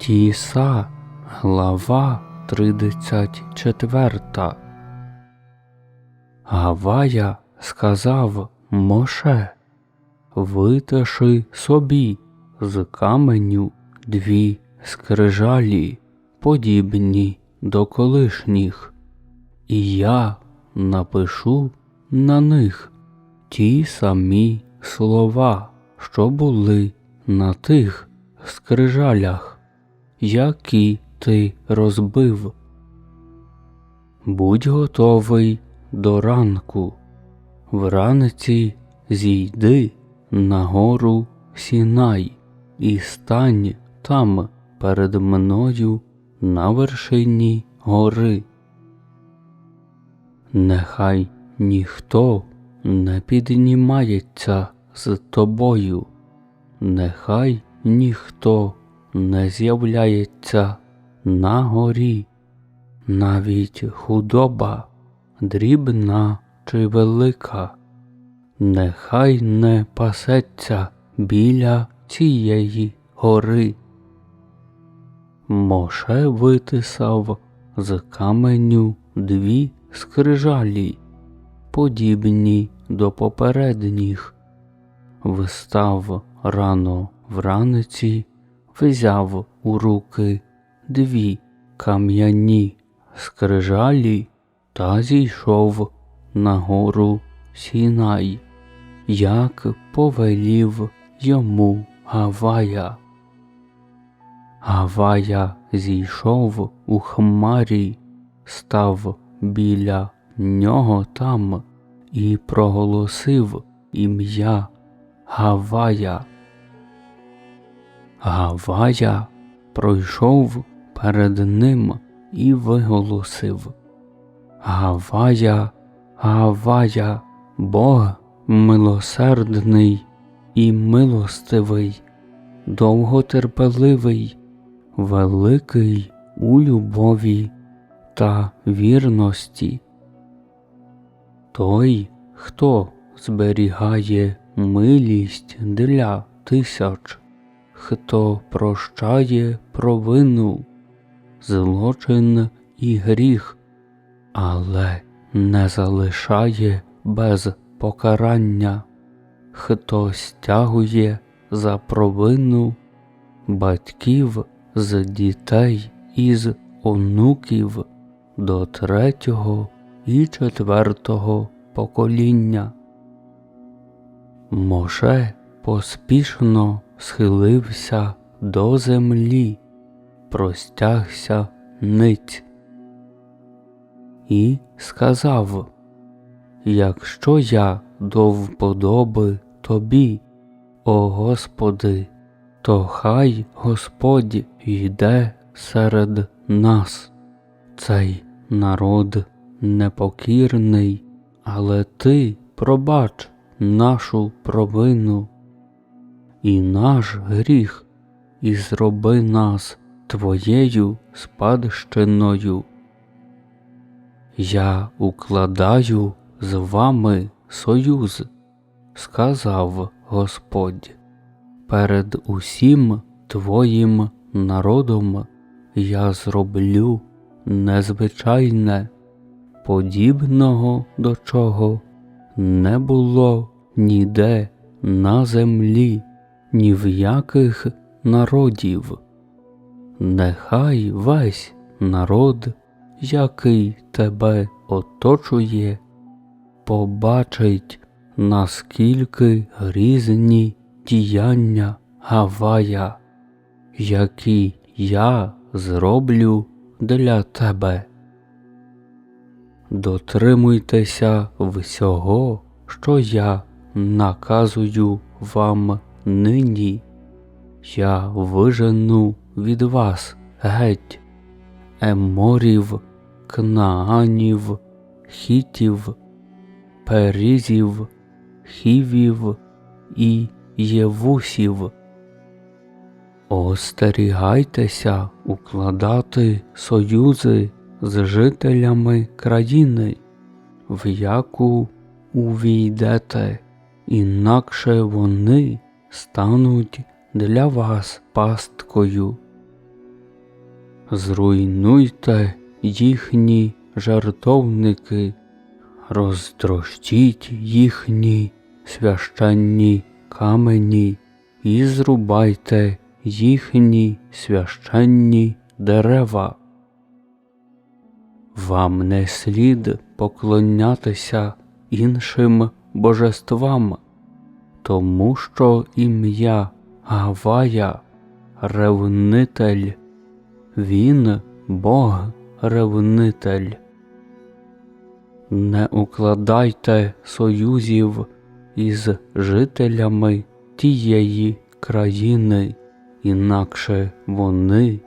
Тіса, глава 34. Гавая сказав Моше, витиши собі з каменю дві скрижалі, подібні до колишніх, і я напишу на них ті самі слова, що були на тих скрижалях які ти розбив. Будь готовий до ранку, вранці зійди на гору Сінай і стань там перед мною на вершині гори. Нехай ніхто не піднімається з тобою, нехай ніхто не з'являється на горі, навіть худоба, дрібна чи велика, нехай не пасеться біля цієї гори. Моше витисав з каменю дві скрижалі, подібні до попередніх, встав рано вранці взяв у руки дві кам'яні скрижалі та зійшов на гору Сінай, як повелів йому Гавая. Гавая зійшов у хмарі, став біля нього там і проголосив ім'я Гавая. Гавая пройшов перед ним і виголосив Гавая, Гавая, Бог милосердний і милостивий, довготерпеливий, великий у любові та вірності. Той, хто зберігає милість для тисяч хто прощає провину, злочин і гріх, але не залишає без покарання, хто стягує за провину батьків з дітей і з онуків до третього і четвертого покоління. Моше поспішно схилився до землі, простягся ниць і сказав, Якщо я до вподоби тобі, о Господи, то хай Господь йде серед нас, цей народ непокірний, але ти пробач нашу провину і наш гріх, і зроби нас Твоєю спадщиною. Я укладаю з вами союз, сказав Господь, перед усім Твоїм народом я зроблю незвичайне, подібного до чого не було ніде на землі ні в яких народів. Нехай весь народ, який тебе оточує, побачить, наскільки грізні діяння Гавая, які я зроблю для тебе. Дотримуйтеся всього, що я наказую вам нині я вижену від вас геть, еморів, кнаанів, хітів, перізів, хівів і євусів. Остерігайтеся укладати союзи з жителями країни, в яку увійдете, інакше вони стануть для вас пасткою. зруйнуйте їхні жартовники, розтрощіть їхні священні камені і зрубайте їхні священні дерева. Вам не слід поклонятися іншим божествам, тому що ім'я Гавая ревнитель, він Бог ревнитель. Не укладайте союзів із жителями тієї країни, інакше вони,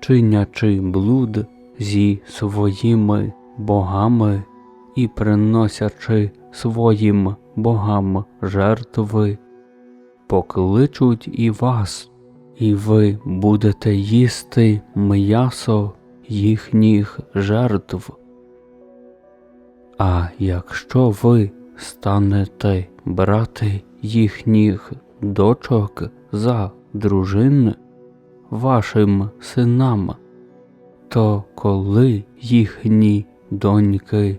чинячи блуд зі своїми богами і приносячи своїм богам жертви, покличуть і вас, і ви будете їсти м'ясо їхніх жертв. А якщо ви станете брати їхніх дочок за дружин вашим синам, то коли їхні доньки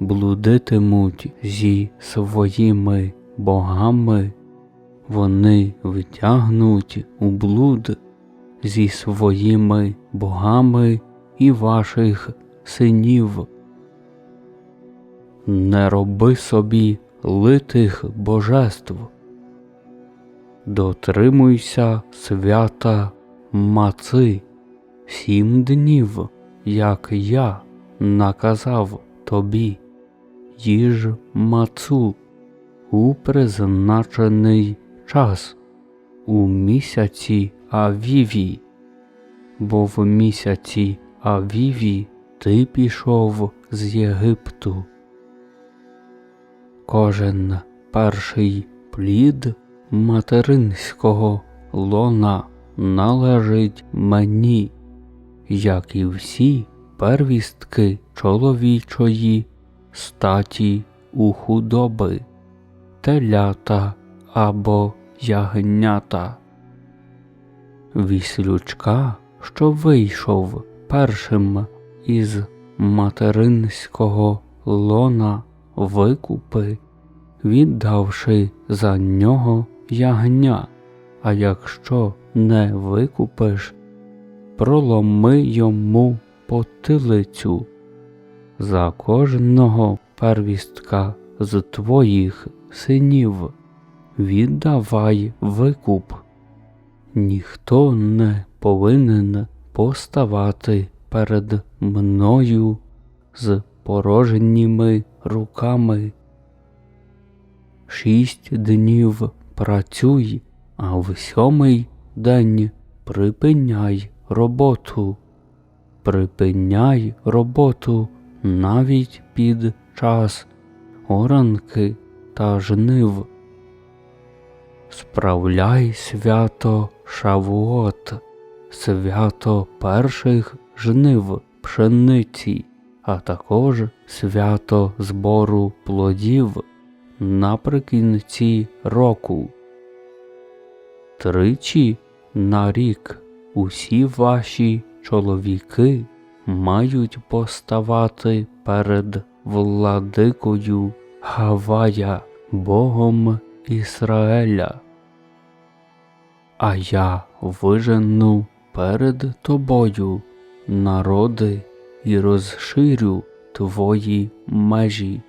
блудитимуть зі своїми богами, вони втягнуть у блуд зі своїми богами і ваших синів. Не роби собі литих божеств, дотримуйся свята маци сім днів, як я наказав тобі, їж мацу у призначений час у місяці Авіві, бо в місяці Авіві ти пішов з Єгипту. Кожен перший плід материнського лона належить мені, як і всі первістки чоловічої статі у худоби, телята або ягнята. Віслючка, що вийшов першим із материнського лона викупи, віддавши за нього ягня, а якщо не викупиш, проломи йому потилицю за кожного первістка з твоїх синів віддавай викуп. Ніхто не повинен поставати перед мною з порожніми руками. Шість днів працюй, а в сьомий день припиняй роботу, припиняй роботу навіть під час оранки та жнив. Справляй свято Шавуот, свято перших жнив пшениці, а також свято збору плодів наприкінці року. Тричі на рік усі ваші чоловіки мають поставати перед владикою Гавая, Богом Ізраїля. А я вижену перед тобою народи і розширю твої межі,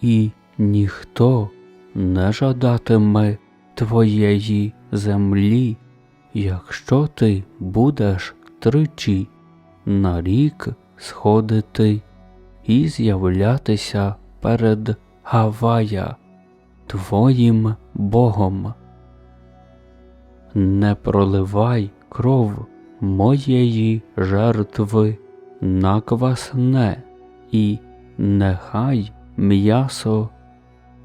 і ніхто не жадатиме твоєї землі, якщо ти будеш тричі на рік сходити і з'являтися перед Гавая, твоїм Богом. Не проливай кров моєї жертви на квасне, і нехай м'ясо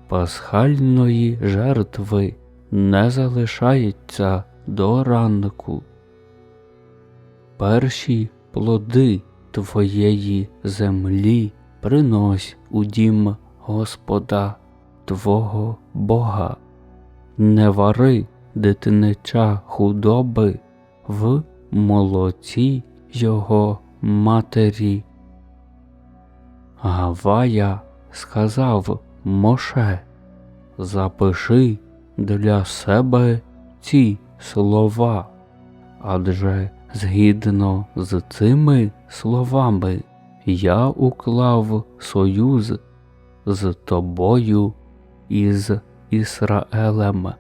пасхальної жертви не залишається до ранку. Перші плоди твоєї землі принось у дім Господа Твого Бога, не вари дитинича худоби в молоці його матері. Гавая сказав Моше, запиши для себе ці слова, адже згідно з цими словами я уклав союз з тобою і з Ісраелем.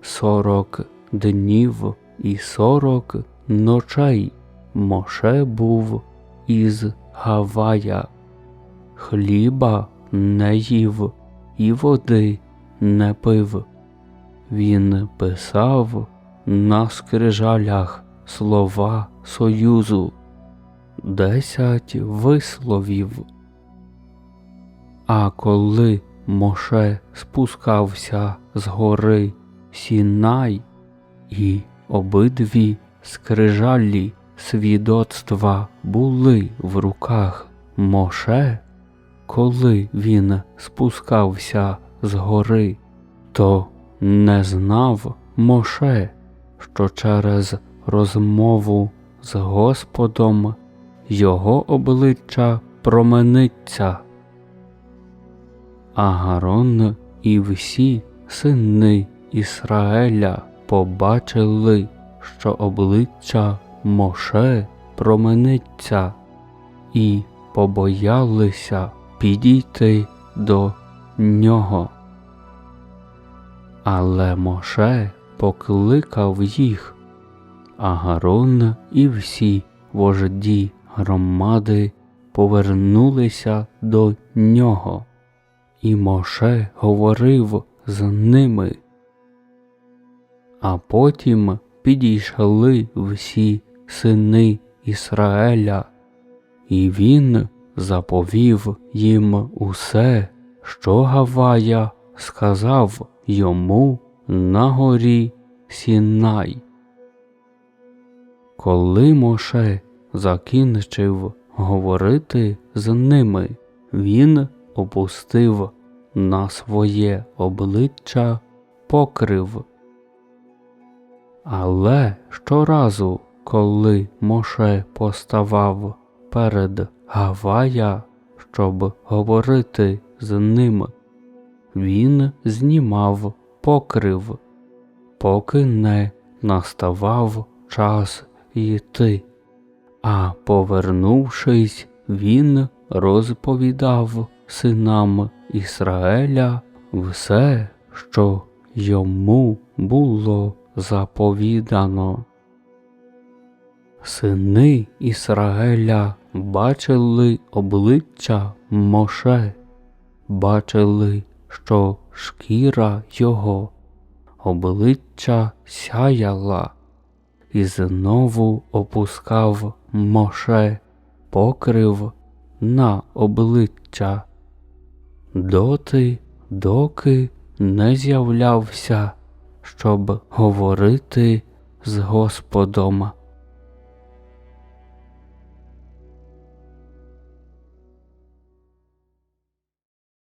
Сорок днів і сорок ночей Моше був із Гавая, хліба не їв і води не пив. Він писав на скрижалях слова Союзу, десять висловів. А коли Моше спускався з гори Сінай, і обидві скрижалі свідоцтва були в руках Моше, коли він спускався з гори, то не знав Моше, що через розмову з Господом його обличчя промениться. Агарон і всі сини Ісраеля побачили, що обличчя Моше промениться, і побоялися підійти до нього. Але Моше покликав їх, Агарон і всі вожді громади повернулися до нього, і Моше говорив з ними. А потім підійшли всі сини Ісраеля, і він заповів їм усе, що Гавая сказав йому на горі Сінай. Коли Моше закінчив говорити з ними, він опустив на своє обличчя покрив. Але щоразу, коли Моше поставав перед Гавая, щоб говорити з ним, він знімав покрив, поки не наставав час йти, а повернувшись, він розповідав синам Ісраеля все, що йому було заповідано. Сини Ісраеля бачили обличчя Моше, бачили, що шкіра його, обличчя сяяла, і знову опускав Моше покрив на обличчя, доти, доки не з'являвся, щоб говорити з Господом.